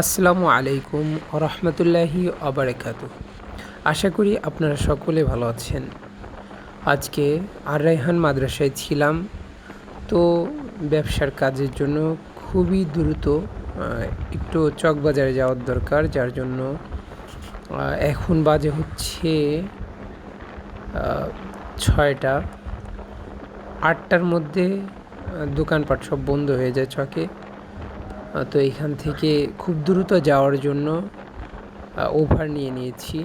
আসসালামু আলাইকুম রহমতুল্লাহি আবরাকাত আশা করি আপনারা সকলে ভালো আছেন। আজকে আর রাইহান মাদ্রাসায় ছিলাম, তো ব্যবসার কাজের জন্য খুবই দ্রুত একটু চকবাজারে যাওয়ার দরকার, যার জন্য এখন বাজে হচ্ছে ছয়টা। আটটার মধ্যে দোকানপাট সব বন্ধ হয়ে যায় চকে তো এখান থেকে খুব দ্রুত যাওয়ার জন্য ওভার নিয়ে নিয়েছি।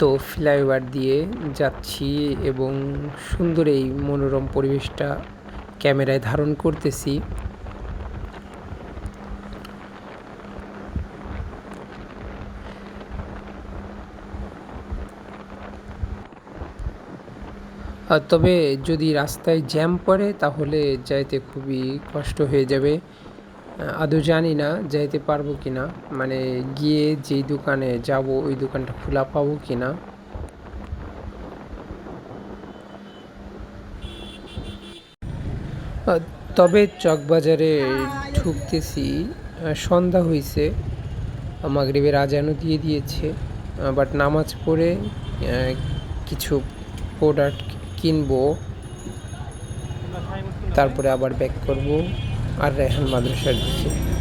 তো ফ্লাইওভার দিয়ে যাচ্ছি এবং সুন্দর এই মনোরম পরিবেশটা ক্যামেরায় ধারণ করতেছি। তবে যদি রাস্তায় জ্যাম পড়ে, তাহলে যাইতে খুবই কষ্ট হয়ে যাবে। আদৌ জানি না যাইতে পারব কি না মানে গিয়ে যেই দোকানে যাব, ওই দোকানটা খোলা পাবো কি না তবে চকবাজারে ঢুকতেছি। সন্ধ্যা হয়েছে মাগরিবের আজানও দিয়ে দিয়েছে। বাট নামাজ পড়ে কিছু প্রোডাক্ট কিনবো। তারপরে আবার ব্যাক করব। আর রেহান মাদ্রাসার দিকে।